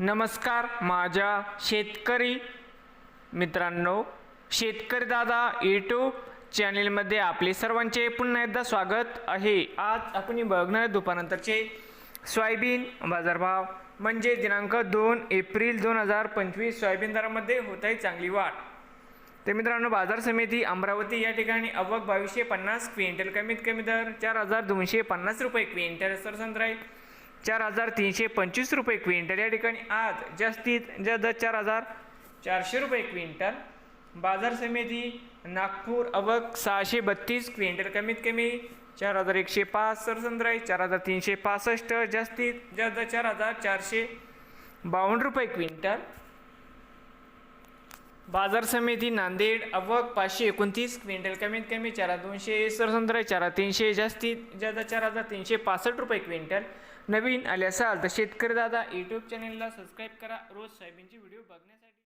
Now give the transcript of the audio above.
नमस्कार माझ्या शेतकरी मित्रांनो शेतकरी दादा यूट्यूब चॅनेलमध्ये आपले सर्वांचे पुन्हा एकदा स्वागत आहे. आज आपण बघणार दुपारनंतरचे सोयाबीन बाजारभाव. म्हणजे दिनांक दोन एप्रिल दोन हजार पंचवीस सोयाबीन दरामध्ये होत आहे चांगली वाढ. तर मित्रांनो बाजार समिती अमरावती या ठिकाणी अवक बावीसशे पन्नास क्विंटल कमीत कमी दर चार हजार दोनशे पन्नास रुपये क्विंटल सरसंत्र आहे. चार हजार तीनशे पंचवीस रुपये क्विंटल. या ठिकाणी आज जास्तीत जास्त चार हजार चारशे रुपये क्विंटल. बाजार समिती नागपूर अवक सहाशे बत्तीस क्विंटल. कमीत कमी चार हजार एकशे पाच सरसंद्राई चार हजार तीनशे पासष्ट. जास्तीत जास्त चार हजार चारशे बावन्न रुपये क्विंटल. बाजार समिती नांदेड अवक पाचशे एकोणतीस क्विंटल कमीत कमी चारा दोनशे सरसंत्रा चारा तीनशे जास्तीत जास्त चार हजार तीनशे पासष्ट रुपये क्विंटल. नवीन आले असाल तर शेतकरी दादा यूट्यूब चॅनलला सबस्क्राईब करा. रोज सोयाबीनचे व्हिडिओ बघण्यासाठी